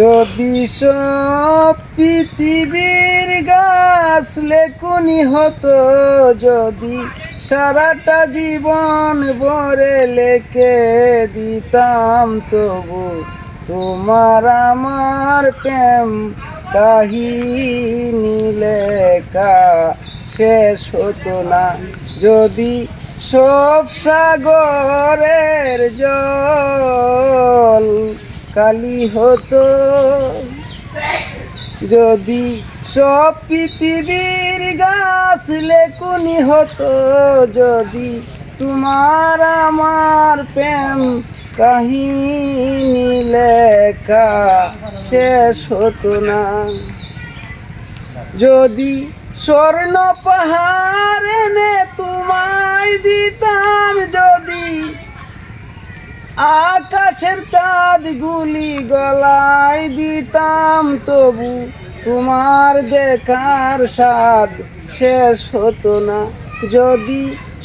যদি পৃথিবীর গাছ লেকুনি হতো, যদি সারাটা জীবন ভরে লেখে দিতাম তবু তোমার আমার প্রেম কাহিনী লেখা শেষ হতো না। যদি সব সাগরের জল কালি হতো। যদি সব পৃথিবীর গাছ লেকুনি হতো, যদি তোমার আমার প্রেম কাহিনী লেখা শেষ হতো না। যদি স্বর্ণ পাহাড় এনে তোমায় দিতাম, যদি আকাশের চাঁদ গুলি গলায় দিতাম, তবু তোমার দেখার স্বাদ শেষ হতো না। যদি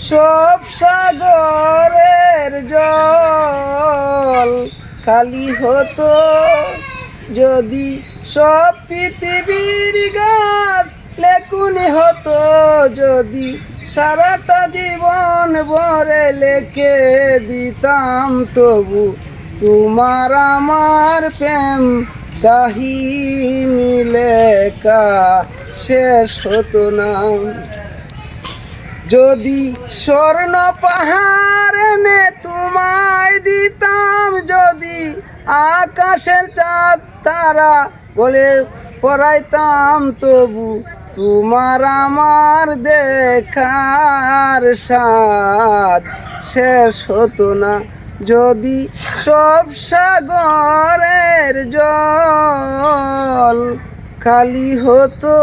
সব সাগরের জল খালি হতো, যদি সব পৃথিবীর গাছ লেকুনি হতো, যদি সারাটা জীবন ভরে লেখে দিতাম, তবু তোমার আমার প্রেম কাহিনী লেখা শেষ হতো না। যদি স্বর্ণ পাহাড় এনে তোমায় দিতাম, যদি আকাশের চাঁদ তারা বলে পড়াইতাম, তবু তোমার আমার দেখার স্বাদ শেষ হতো না। যদি সব সাগরের জল খালি হতো